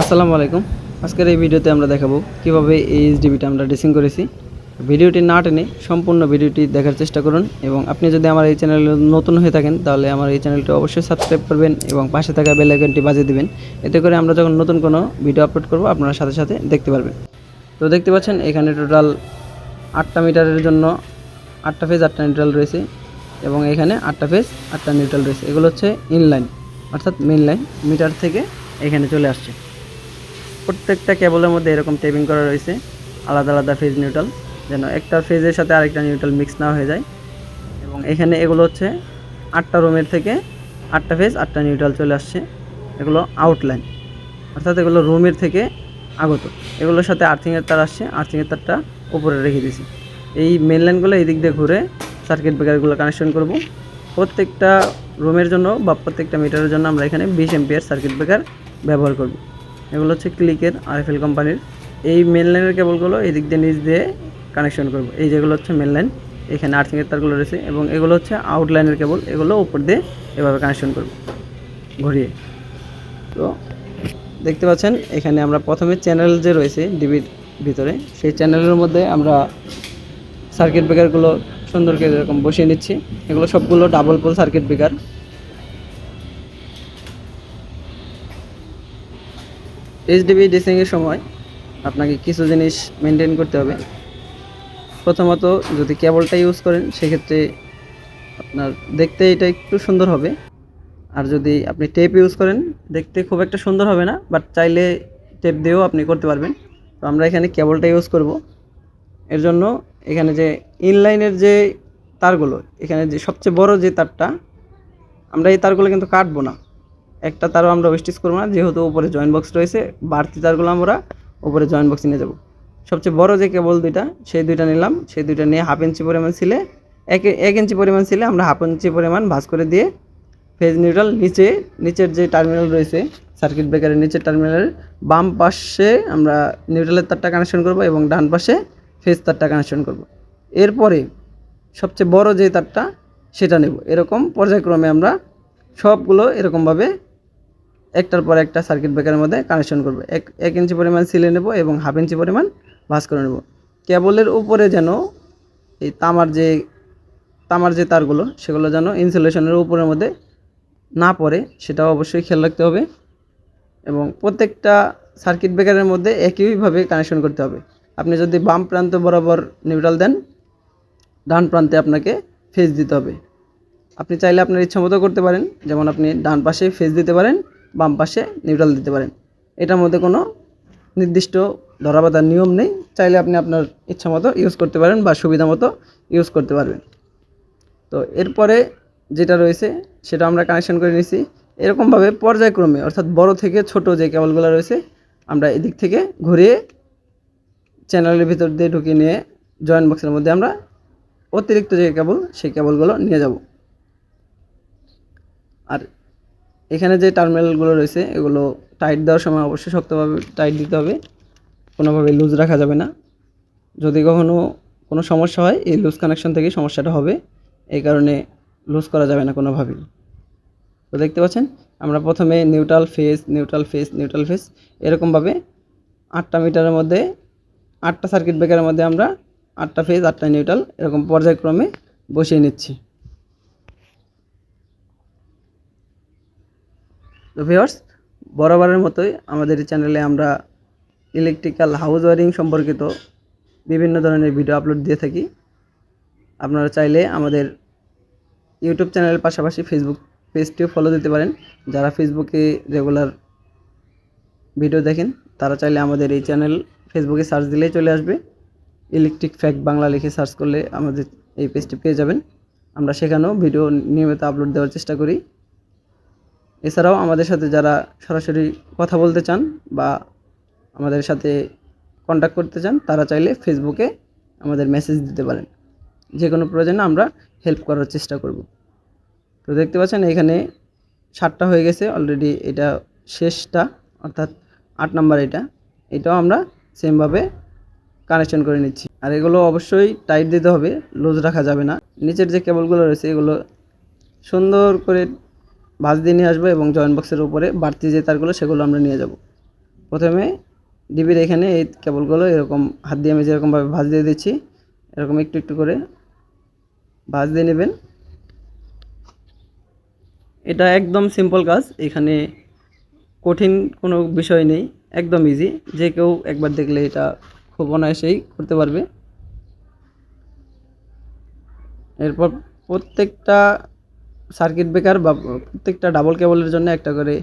আসসালামু আলাইকুম। আজকের এই ভিডিওতে আমরা দেখাবো কীভাবে এই এইচডিবিটা আমরা ড্রেসিং করেছি। ভিডিওটি না টেনে সম্পূর্ণ ভিডিওটি দেখার চেষ্টা করুন এবং আপনি যদি আমার এই চ্যানেলে নতুন হয়ে থাকেন, তাহলে আমার এই চ্যানেলটি অবশ্যই সাবস্ক্রাইব করবেন এবং পাশে থাকা বেল আইকনটি বাজিয়ে দিবেন। এতে করে আমরা যখন নতুন কোনো ভিডিও আপলোড করব, আপনারা সাথে সাথে দেখতে পারবেন। তো দেখতে পাচ্ছেন, এখানে টোটাল আটটা মিটারের জন্য আটটা ফেজ আটটা নিউট্রাল রয়েছে এবং এখানে আটটা ফেজ আটটা নিউট্রাল রয়েছে। এগুলো হচ্ছে ইনলাইন অর্থাৎ মেন লাইন মিটার থেকে এখানে চলে আসছে। প্রত্যেকটা কেবলের মধ্যে এরকম টেপিং করা রয়েছে। আলাদা আলাদা ফেজ নিউট্রাল যেন একটা ফেজের সাথে আরেকটা নিউট্রাল মিক্স না হয়ে যায়। এবং এখানে এগুলো হচ্ছে আটটা রুমের থেকে আটটা ফেজ আটটা নিউট্রাল চলে আসছে। এগুলো আউটলাইন অর্থাৎ এগুলো রুমের থেকে আগত। এগুলোর সাথে আর্থিংয়ের তার আসছে আর্থিংয়ের তারটা উপরে রেখে দিয়েছি। এই মেন লাইনগুলো এই দিক দিয়ে ঘুরে সার্কিট ব্রেকারগুলো কানেকশন করব। প্রত্যেকটা রুমের জন্য বা প্রত্যেকটা মিটারের জন্য আমরা এখানে বিশ এমপিয়ার সার্কিট ব্রেকার ব্যবহার করব। এগুলো হচ্ছে ক্লিকের আরএফএল কোম্পানির এই মেন লাইনের কেবলগুলো এই দিক দিয়ে, নিচ দিয়ে কানেকশন করব। এই যেগুলো হচ্ছে মেন লাইন এখানে আর্থিংয়ের তারগুলো রয়েছে এবং এগুলো হচ্ছে আউটলাইনের কেবল এগুলো উপর দিয়ে এভাবে কানেকশন করব, ঘুরিয়ে। তো দেখতে পাচ্ছেন, এখানে আমরা প্রথমে চ্যানেল যে রয়েছে ডিবির ভিতরে, সেই চ্যানেলের মধ্যে আমরা সার্কিট ব্রেকারগুলো সুন্দর করে এরকম বসিয়ে নিচ্ছি। এগুলো সবগুলো double pole circuit breaker HDB ডিসিংয়ের সময় আপনাকে কিছু জিনিস মেনটেন করতে হবে। প্রথমত, যদি কেবলটা ইউজ করেন, সেক্ষেত্রে আপনার দেখতে এটা একটু সুন্দর হবে। আর যদি আপনি টেপ ইউজ করেন, দেখতে খুব একটা সুন্দর হবে না বাট চাইলে টেপ দিয়েও আপনি করতে পারবেন। তো আমরা এখানে কেবলটা ইউজ করব। এর জন্য এখানে যে ইনলাইনের যে তারগুলো, এখানে যে সবচেয়ে বড় যে তারটা, আমরা এই তারগুলো কিন্তু কাটবো না। একটা তারও আমরা ওয়েস্টিজ করব না, যেহেতু উপরে জয়েন্ট বক্স রয়েছে, বাড়তি তারগুলো আমরা উপরে জয়েন্ট বক্সে নিয়ে যাব। সবচেয়ে বড় যে কেবল দুইটা, সেই দুইটা নিলাম, সেই দুইটা নিয়ে হাফ ইঞ্চি পরিমাণ ছিলে, এক এক ইঞ্চি পরিমাণ ছিলে, আমরা হাফ ইঞ্চি পরিমাণ ভাঁজ করে দিয়ে ফেজ নিউট্রাল নিচে, নিচের যে টার্মিনাল রয়েছে সার্কিট ব্রেকারের নিচের টার্মিনালের বাম পাশে আমরা নিউট্রালের তারটা কানেকশন করব এবং ডান পাশে ফেজ তারটা কানেকশন করব। এরপরে সবচেয়ে বড় যে তারটা, সেটা নেব। এরকম পর্যায়ক্রমে আমরা সবগুলো এরকমভাবে একটার পর একটা সার্কিট ব্রেকারের মধ্যে কানেকশন করব। এক এক ইঞ্চি পরিমাণ সিলে নেব এবং হাফ ইঞ্চি পরিমাণ ভাঁজ করে নেব। কেবলের উপরে যেন এই তামার যে তামার যে তারগুলো, সেগুলো যেন ইনসুলেশনের উপরের মধ্যে না পড়ে, সেটাও অবশ্যই খেয়াল রাখতে হবে এবং প্রত্যেকটা সার্কিট ব্রেকারের মধ্যে একইভাবে কানেকশন করতে হবে। আপনি যদি বাম প্রান্ত বরাবর নিউট্রাল দেন, ডান প্রান্তে আপনাকে ফেজ দিতে হবে। আপনি চাইলে আপনার ইচ্ছা মতো করতে পারেন। যেমন আপনি ডান পাশে ফেজ দিতে পারেন বাম পাশে নিউট্রাল দিতে পারেন। এটার মধ্যে কোনো নির্দিষ্ট ধরাবাধার নিয়ম নেই। চাইলে আপনি আপনার ইচ্ছা মতো ইউজ করতে পারেন বা সুবিধা মতো ইউজ করতে পারবেন। তো এরপরে যেটা রয়েছে, সেটা আমরা কানেকশন করে নিয়েছি। এরকমভাবে পর্যায়ক্রমে, অর্থাৎ বড় থেকে ছোট যে কেবলগুলো রয়েছে, আমরা এদিক থেকে ঘুরিয়ে চ্যানেলের ভিতর দিয়ে ঢুকিয়ে নিয়ে জয়েন্ট বক্সের মধ্যে আমরা অতিরিক্ত যে কেবল সেই কেবলগুলো নিয়ে যাব। আর এখানে যে টার্মিনালগুলো রয়েছে, এগুলো টাইট দেওয়ার সময় অবশ্যই শক্তভাবে টাইট দিতে হবে। কোনোভাবে লুজ রাখা যাবে না। যদি কখনো কোনো সমস্যা হয়, এই লুজ কানেকশন থেকেই সমস্যাটা হবে। এই কারণে লুজ করা যাবে না কোনোভাবেই। তো দেখতে পাচ্ছেন, আমরা প্রথমে neutral phase neutral phase neutral phase এরকমভাবে আটটা মিটারের মধ্যে, আটটা সার্কিট ব্রেকারের মধ্যে আমরা আটটা ফেজ আটটা নিউট্রাল এরকম পর্যায়ক্রমে বসিয়ে নিচ্ছি। তো ভিওর্স বরাবরের মতোই আমাদের চ্যানেলে আমরা ইলেকট্রিক্যাল হাউস ওয়ারিং সম্পর্কিত বিভিন্ন ধরনের ভিডিও আপলোড দিয়ে থাকি। আপনারা চাইলে আমাদের ইউটিউব চ্যানেলের পাশাপাশি ফেসবুক পেজটিও ফলো দিতে পারেন। যারা ফেসবুকে রেগুলার ভিডিও দেখেন, তারা চাইলে আমাদের এই চ্যানেল ফেসবুকে সার্চ দিলেই চলে আসবে। ইলেকট্রিক ফ্যাক্ট বাংলা লিখে সার্চ করলে আমাদের এই পেজটি পেয়ে যাবেন। আমরা সেখানেও ভিডিও নিয়মিত আপলোড দেওয়ার চেষ্টা করি। এছাড়াও আমাদের সাথে যারা সরাসরি কথা বলতে চান বা আমাদের সাথে কন্ট্যাক্ট করতে চান, তারা চাইলে ফেসবুকে আমাদের মেসেজ দিতে পারেন। যে কোনো প্রয়োজনে আমরা হেল্প করার চেষ্টা করব। তো দেখতে পাচ্ছেন এখানে সাতটা হয়ে গেছে অলরেডি এটা শেষটা, অর্থাৎ আট নাম্বার এটা। এটাও আমরা সেমভাবে কানেকশন করে নিচ্ছি। আর এগুলো অবশ্যই টাইট দিতে হবে লুজ রাখা যাবে না। নিচের যে কেবলগুলো রয়েছে, এগুলো সুন্দর করে ভাঁজ দিয়ে নিয়ে আসব এবং জয়েন্ট বক্সের উপরে বাড়তি যে তারগুলো সেগুলো আমরা নিয়ে যাব। প্রথমে ডিবির এখানে এই কেবলগুলো এরকম হাত দিয়ে আমি যেরকমভাবে ভাঁজ দিয়ে দিচ্ছি, এরকম একটু একটু করে ভাঁজ দিয়ে নেবেন। এটা একদম সিম্পল কাজ, এখানে কঠিন কোনো বিষয় নেই, একদম ইজি যে কেউ একবার দেখলে এটা খুব অনায়াসেই করতে পারবে। এরপর প্রত্যেকটা সার্কিট ব্রেকার বা প্রত্যেকটা ডাবল কেবলের জন্য একটা করে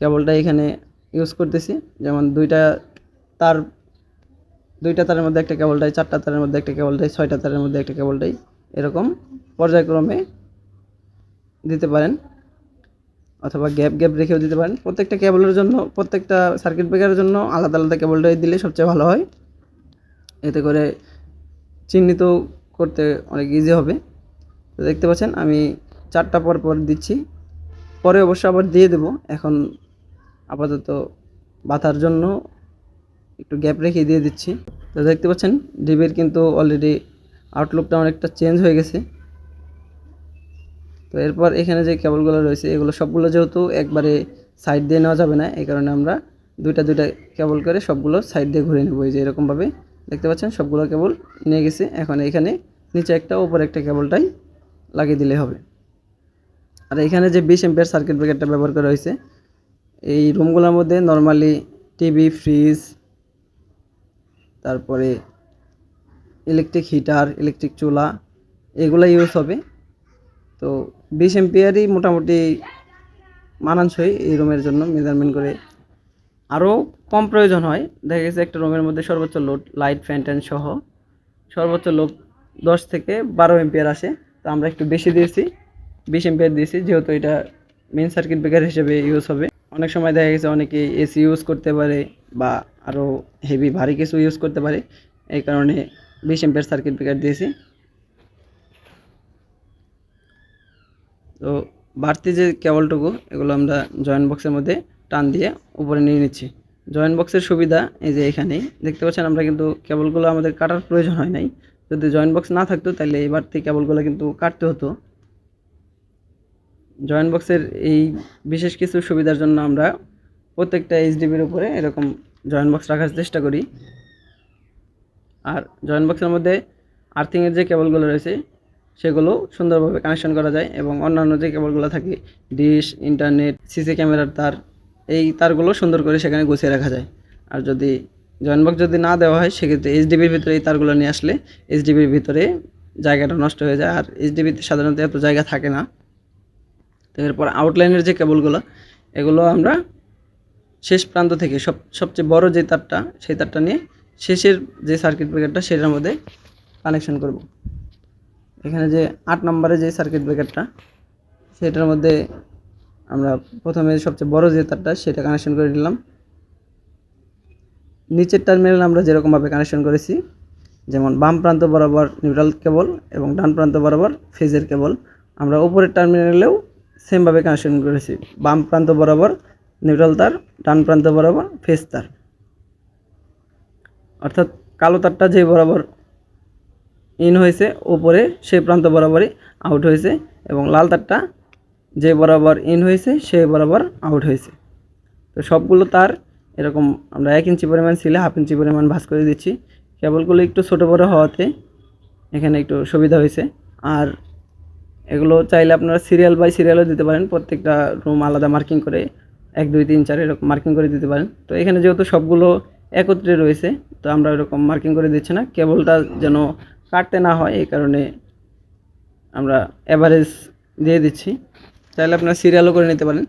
কেবলটা এখানে ইউজ করতেছি। যেমন দুইটা তার, দুইটা তারের মধ্যে একটা কেবলটাই, চারটা তারের মধ্যে একটা কেবলটাই, ছয়টা তারের মধ্যে একটা কেবলটাই এরকম পর্যায়ক্রমে দিতে পারেন অথবা গ্যাপ গ্যাপ রেখেও দিতে পারেন। প্রত্যেকটা কেবলের জন্য, প্রত্যেকটা সার্কিট ব্রেকারের জন্য আলাদা আলাদা কেবলটাই দিলে সবচেয়ে ভালো হয়। এতে করে চিহ্নিত করতে অনেক ইজি হবে। দেখতে পাচ্ছেন, আমি চারটা পর পর দিচ্ছি। পরে অবশ্য আবার দিয়ে দেবো। এখন আপাতত বাতার জন্য একটু গ্যাপ রেখে দিয়ে দিচ্ছি। তো দেখতে পাচ্ছেন, ডিবির কিন্তু অলরেডি আউটলুকটা অনেকটা চেঞ্জ হয়ে গেছে। তো এরপর এখানে যে কেবলগুলো রয়েছে, এগুলো সবগুলো যেহেতু একবারে সাইড দিয়ে নেওয়া যাবে না, এই কারণে আমরা দুইটা দুইটা কেবল করে সবগুলো সাইড দিয়ে ঘুরে নেব। এই যে এরকমভাবে দেখতে পাচ্ছেন, সবগুলো কেবল নিয়ে গেছে। এখন এখানে নিচে একটা, উপরে একটা কেবলটাই লাগিয়ে দিলে হবে। আর এখানে যে বিশ এম্পিয়ার সার্কিট ব্রেকারটা ব্যবহার করা হয়েছে, এই রুমগুলোর মধ্যে নর্মালি টিভি ফ্রিজ তারপরে ইলেকট্রিক হিটার ইলেকট্রিক চুলা, এগুলো ইউজ হবে। তো বিশ এম্পিয়ারই মোটামুটি মানানসই এই রুমের জন্য মেজারমেন্ট করে। আরও কম প্রয়োজন হয়, দেখা গেছে একটা রুমের মধ্যে সর্বোচ্চ লোড লাইট ফ্যান ট্যান সহ সর্বোচ্চ লোড দশ থেকে বারো এম্পিয়ার আসে। তো আমরা একটু বেশি দিয়েছি। বিশ এম্পিয়ার দিয়েছি, যেহেতু এটা মেন সার্কিট ব্রেকার হিসেবে ইউজ হবে। অনেক সময় দেখা গেছে অনেকে এসি ইউজ করতে পারে বা আরও হেভি ভারী কিছু ইউজ করতে পারে। এই কারণে বিশ এম্পিয়ার সার্কিট ব্রেকার দিয়েছি। তো বাড়তি যে কেবলটুকু, এগুলো আমরা জয়েন্ট বক্সের মধ্যে টান দিয়ে উপরে নিয়ে নিচ্ছি। জয়েন্ট বক্সের সুবিধা এই যে এখানেই। দেখতে পাচ্ছেন আমরা কিন্তু কেবলগুলো আমাদের কাটার প্রয়োজন হয় নাই। যদি জয়েন্ট বক্স না থাকতো, তাহলে এই বাড়তি কেবলগুলো কিন্তু কাটতে হতো। জয়েন্ট বক্সের এই বিশেষ কিছু সুবিধার জন্য আমরা প্রত্যেকটা এইচডিবির উপরে এরকম জয়েন্ট বক্স রাখার চেষ্টা করি। আর জয়েন্ট বক্সের মধ্যে আর্থিংয়ের যে কেবলগুলো রয়েছে, সেগুলো সুন্দরভাবে কানেকশন করা যায় এবং অন্যান্য যে কেবলগুলো থাকে ডিশ ইন্টারনেট সিসি ক্যামেরার তার, এই তারগুলো সুন্দর করে সেখানে গুছিয়ে রাখা যায়। আর যদি জয়েন্ট বক্স যদি না দেওয়া হয়, সেক্ষেত্রে এইচডিবির ভিতরে এই তারগুলো নিয়ে আসলে এইচডিবির ভিতরে জায়গাটা নষ্ট হয়ে যায়। আর এইচডিবিতে সাধারণত এত জায়গা থাকে না। তো এরপর আউটলাইনের যে কেবলগুলো এগুলো আমরা শেষ প্রান্ত থেকে সব, সবচেয়ে বড় যে তারটা, সেই তারটা নিয়ে শেষের যে সার্কিট ব্রেকারটা সেটার মধ্যে কানেকশন করব। এখানে যে আট নম্বরে যে সার্কিট ব্রেকারটা সেটার মধ্যে আমরা প্রথমে সবচেয়ে বড় যে তারটা, সেটা কানেকশন করে নিলাম। নিচের টার্মিনাল আমরা যেরকমভাবে কানেকশন করেছি, যেমন বাম প্রান্ত বরাবর নিউট্রাল কেবল এবং ডান প্রান্ত বরাবর ফেজের কেবল আমরা উপরের টার্মিনালেও সেমভাবে কানেকশন করেছি। বাম প্রান্ত বরাবর নিউট্রাল তার, ডান প্রান্ত বরাবর ফেজ তার। অর্থাৎ কালো তারটা যে বরাবর ইন হয়েছে ওপরে সেই প্রান্ত বরাবরই আউট হয়েছে এবং লাল তারটা যে বরাবর ইন হয়েছে, সে বরাবর আউট হয়েছে। তো সবগুলো তার এরকম আমরা এক ইঞ্চি পরিমাণ ছিলে হাফ ইঞ্চি পরিমাণ ভাঁজ করে দিচ্ছি। কেবলগুলো একটু ছোটো বড়ো হওয়াতে এখানে একটু সুবিধা হয়েছে। আর এগুলো চাইলে আপনারা সিরিয়াল বাই সিরিয়ালও দিতে পারেন। প্রত্যেকটা রুম আলাদা মার্কিং করে, এক, দুই, তিন, চার এরকম মার্কিং করে দিতে পারেন। তো এখানে যেহেতু সবগুলো একত্রে রয়েছে, তো আমরা এরকম মার্কিং করে দিচ্ছি না। কেবলটা যেন কাটতে না হয়, এই কারণে আমরা অ্যাভারেজ দিয়ে দিচ্ছি। চাইলে আপনারা সিরিয়ালও করে নিতে পারেন।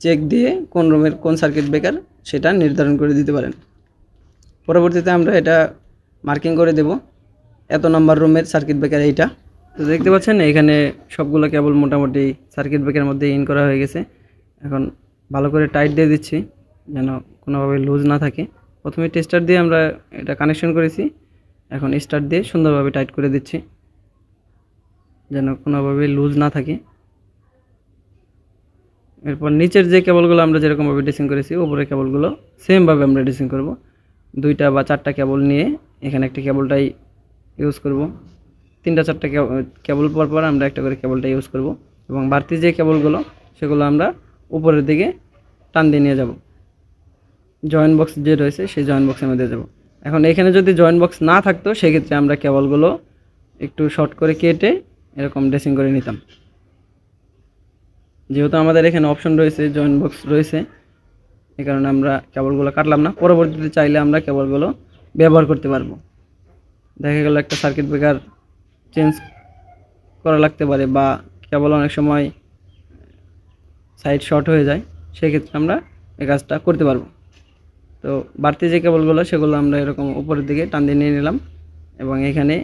চেক দিয়ে কোন রুমের কোন সার্কিট ব্রেকার সেটা নির্ধারণ করে দিতে পারেন। পরবর্তীতে আমরা এটা মার্কিং করে দেব। এত নম্বর রুমের সার্কিট ব্রেকার এইটা। তো দেখতে পাচ্ছেন, এখানে সবগুলো কেবল মোটামুটি সার্কিট ব্রেকের মধ্যে ইন করা হয়ে গেছে। এখন ভালো করে টাইট দিয়ে দিচ্ছি, যেন কোনোভাবে লুজ না থাকে। প্রথমে টেস্টার দিয়ে আমরা এটা কানেকশন করেছি, এখন স্টার্ট দিয়ে সুন্দরভাবে টাইট করে দিচ্ছি, যেন কোনোভাবে লুজ না থাকে। এরপর নিচের যে কেবলগুলো আমরা যেরকমভাবে ড্রেসিং করেছি, উপরের কেবলগুলো সেমভাবে আমরা ড্রেসিং করব। দুইটা বা চারটা কেবল নিয়ে এখানে একটা কেবলটাই ইউজ করব। তিনটা, চারটা কেবল পর পর আমরা একটা করে কেবলটা ইউজ করব এবং বাড়তি যে কেবলগুলো, সেগুলো আমরা উপরের দিকে টান দিয়ে নিয়ে যাব। জয়েন্ট বক্স যে রয়েছে, সেই জয়েন্ট বক্সের মধ্যে যাব। এখন এখানে যদি জয়েন্ট বক্স না থাকতো, সেক্ষেত্রে আমরা কেবলগুলো একটু শর্ট করে কেটে এরকম ড্রেসিং করে নিতাম। যেহেতু আমাদের এখানে অপশন রয়েছে জয়েন্ট বক্স রয়েছে এই কারণে আমরা কেবলগুলো কাটলাম না। পরবর্তীতে চাইলে আমরা কেবলগুলো ব্যবহার করতে পারব। দেখা গেল একটা সার্কিট ব্রেকার চেঞ্জ করা লাগতে পারে বা কেবল অনেক সময় সাইড শর্ট হয়ে যায়, সেক্ষেত্রে আমরা এই কাজটা করতে পারব। তো বাড়তি যে কেবলগুলো, সেগুলো আমরা এরকম উপরের দিকে টান দিয়ে নিয়ে নিলাম এবং এখানে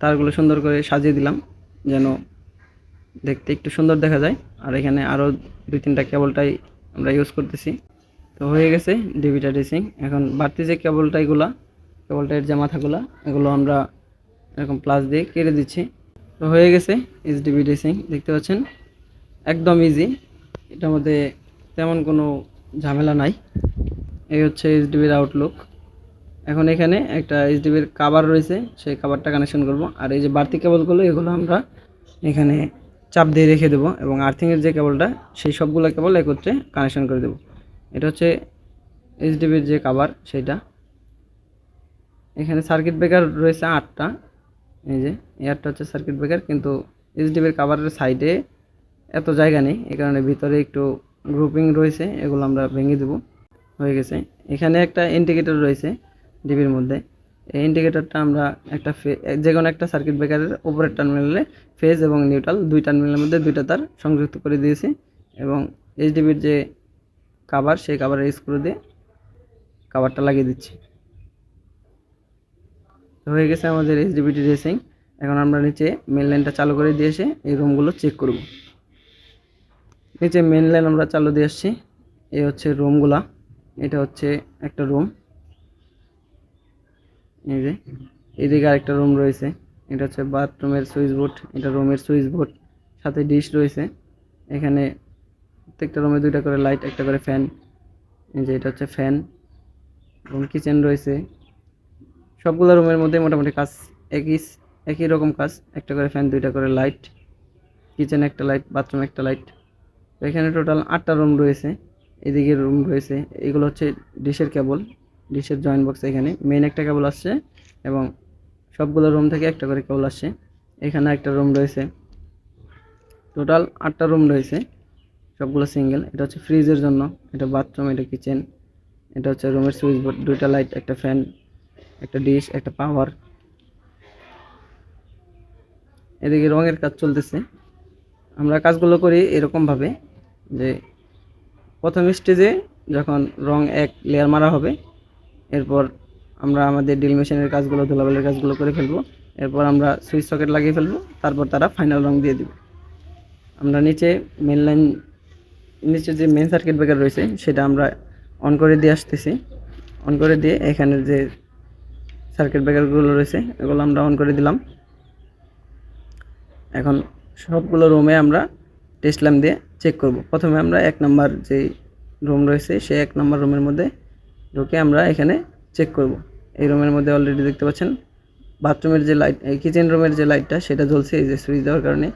তারগুলো সুন্দর করে সাজিয়ে দিলাম যেন দেখতে একটু সুন্দর দেখা যায়। আর এখানে আরও দুই তিনটা কেবলটাই আমরা ইউজ করতেছি। তো হয়ে গেছে ডিবিটা ড্রেসিং এখন বাড়তি যে কেবলটাইগুলা কেবলটাইয়ের যে মাথাগুলা, এগুলো আমরা এরকম প্লাস দিয়ে কেটে দিচ্ছি। তো হয়ে গেছে এইচডিবি ড্রেসিং দেখতে পাচ্ছেন? একদম ইজি এটার মধ্যে তেমন কোনো ঝামেলা নাই। এই হচ্ছে এইচডিবির আউটলুক এখন এখানে একটা এইচডিবির কাবার রয়েছে, সেই কাভারটা কানেকশন করব। আর এই যে বাড়তি কেবলগুলো, এগুলো আমরা এখানে চাপ দিয়ে রেখে দেবো এবং আর্থিংয়ের যে কেবলটা, সেই সবগুলো কেবল একত্রে কানেকশন করে দেবো। এটা হচ্ছে এইচডিবির যে কাভার সেইটা। এখানে সার্কিট ব্রেকার রয়েছে আটটা। এই যে এয়ারটা হচ্ছে সার্কিট ব্রেকার কিন্তু এইচডিবির কাভারের সাইডে এত জায়গা নেই, এই কারণে ভিতরে একটু গ্রুপিং রয়েছে, এগুলো আমরা ভেঙে দেবো। হয়ে গেছে। এখানে একটা ইন্ডিকেটর রয়েছে ডিবির মধ্যে। এই ইন্ডিকেটরটা আমরা একটা যে কোনো একটা সার্কিট ব্রেকারের উপরের টার্মিনালে ফেজ এবং নিউট্রাল দুই টার্মিনালের মধ্যে দুইটা তার সংযুক্ত করে দিয়েছি এবং এইচডিবির যে কাভার সেই কাভারের স্ক্রু দিয়ে কাভারটা লাগিয়ে দিচ্ছি। হয়ে গেছে আমাদের এইচডিবিটি ড্রেসিং এখন আমরা নিচে মেন লাইনটা চালু করে দিয়ে এসে এই রুমগুলো চেক করব। নিচে মেন লাইন আমরা চালু দিয়ে আসছি। এই হচ্ছে রুমগুলা এটা হচ্ছে একটা রুম এই যে, এদিকে আরেকটা রুম রয়েছে। এটা হচ্ছে বাথরুমের সুইচ বোর্ড এটা রুমের সুইচ বোর্ড সাথে ডিশ রয়েছে। এখানে প্রত্যেকটা রুমে দুইটা করে লাইট একটা করে ফ্যান এই যে, এটা হচ্ছে ফ্যান এবং কিচেন রয়েছে। সবগুলো রুমের মধ্যে মোটামুটি কাজ একই একই রকম কাজ। একটা করে ফ্যান, দুইটা করে লাইট, কিচেনে একটা লাইট, বাথরুমে একটা লাইট। তো এখানে টোটাল আটটা রুম রয়েছে, এদিকে রুম রয়েছে। এগুলো হচ্ছে ডিশের কেবল, ডিশের জয়েন্ট বক্স এখানে। মেইন একটা কেবল আসছে এবং সবগুলো রুম থেকে একটা করে কেবল আসছে। এখানে একটা রুম রয়েছে। টোটাল আটটা রুম রয়েছে, সবগুলো সিঙ্গেল। এটা হচ্ছে ফ্রিজের জন্য, এটা বাথরুম, এটা কিচেন। এটা হচ্ছে রুমের সুইচ বোর্ড দুইটা লাইট, একটা ফ্যান। একটা ডিশ একটা পাওয়ার এদিকে রঙের কাজ চলতেছে। আমরা কাজগুলো করি এরকমভাবে যে প্রথম স্টেজে যখন রং এক লেয়ার মারা হবে, এরপর আমরা আমাদের ড্রিল মেশিনের কাজগুলো, ধুলাবালির কাজগুলো করে ফেলব। এরপর আমরা সুইচ সকেট লাগিয়ে ফেলব, তারপর তারা ফাইনাল রং দিয়ে দিবে। আমরা নিচে মেন লাইন নিচে যে মেন সার্কিট ব্রেকার রয়েছে, সেটা আমরা অন করে দিয়ে আসতেছি। অন করে দিয়ে এখানের যে সার্কিট ব্রেকারগুলো রয়েছে, এগুলো আমরা অন করে দিলাম। এখন সবগুলো রুমে আমরা টেস্ট ল্যাম্প দিয়ে চেক করব। প্রথমে আমরা এক নম্বর যে রুম রয়েছে, সেই এক নম্বর রুমের মধ্যে ঢুকে আমরা এখানে চেক করব। এই রুমের মধ্যে অলরেডি দেখতে পাচ্ছেন বাথরুমের যে লাইট এই কিচেন রুমের যে লাইটটা সেটা জ্বলছে, এই যে সুইচ দেওয়ার কারণে।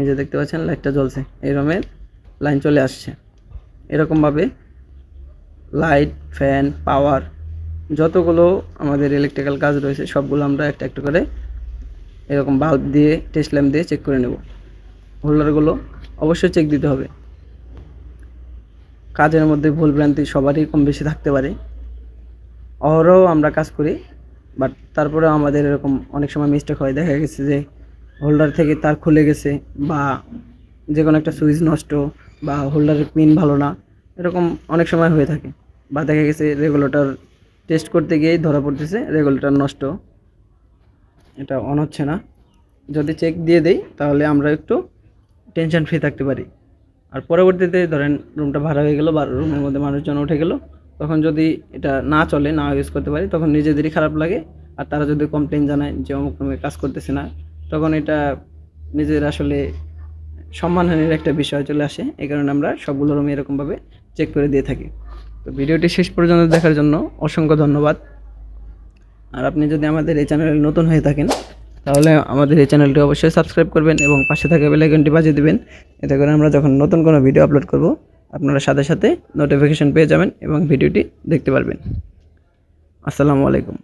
এই যে দেখতে পাচ্ছেন লাইটটা জ্বলছে। এই রুমের লাইন চলে আসছে। এরকমভাবে লাইট ফ্যান পাওয়ার যতগুলো আমাদের ইলেকট্রিক্যাল কাজ রয়েছে, সবগুলো আমরা একটা একটা করে এরকম বাল্ব দিয়ে টেস্ট ল্যাম্প দিয়ে চেক করে নেব। হোল্ডারগুলো অবশ্যই চেক দিতে হবে। কাজের মধ্যে ভুল ভ্রান্তি সবারই কম বেশি থাকতে পারে। অহরহ আমরা কাজ করি বাট তারপরেও আমাদের এরকম অনেক সময় মিস্টেক হয়। দেখা গেছে যে হোল্ডার থেকে তার খুলে গেছে বা যে কোনো একটা সুইচ নষ্ট বা হোল্ডারের পিন ভালো না, এরকম অনেক সময় হয়ে থাকে। বা দেখা গেছে রেগুলেটর টেস্ট করতে গিয়েই ধরা পড়তেছে, রেগুলেটর নষ্ট। এটা অন হচ্ছে না। যদি চেক দিয়ে দেই, তাহলে আমরা একটু টেনশন ফ্রি থাকতে পারি। আর পরবর্তীতে ধরেন রুমটা ভাড়া হয়ে গেলো বা রুমের মধ্যে মানুষজন উঠে গেলো, তখন যদি এটা না চলে, না ইউজ করতে পারি, তখন নিজেদেরই খারাপ লাগে। আর তারা যদি কমপ্লেন জানায় যে অমুক রুমে কাজ করতেছে না, তখন এটা নিজের আসলে সম্মানহানির একটা বিষয় চলে আসে। এই কারণে আমরা সবগুলো রুমে এরকমভাবে চেক করে দিয়ে থাকি। তো ভিডিওটি শেষ পর্যন্ত দেখার জন্য অসংখ্য ধন্যবাদ। আর আপনি যদি আমাদের এই চ্যানেলে নতুন হয়ে থাকেন, তাহলে আমাদের এই চ্যানেলটি অবশ্যই সাবস্ক্রাইব করবেন এবং পাশে থাকা বেলাইকনটি বাজিয়ে দেবেন। এতে করে আমরা যখন নতুন কোনো ভিডিও আপলোড করব, আপনারা সাথে সাথে নোটিফিকেশান পেয়ে যাবেন এবং ভিডিওটি দেখতে পারবেন। আসসালামু আলাইকুম।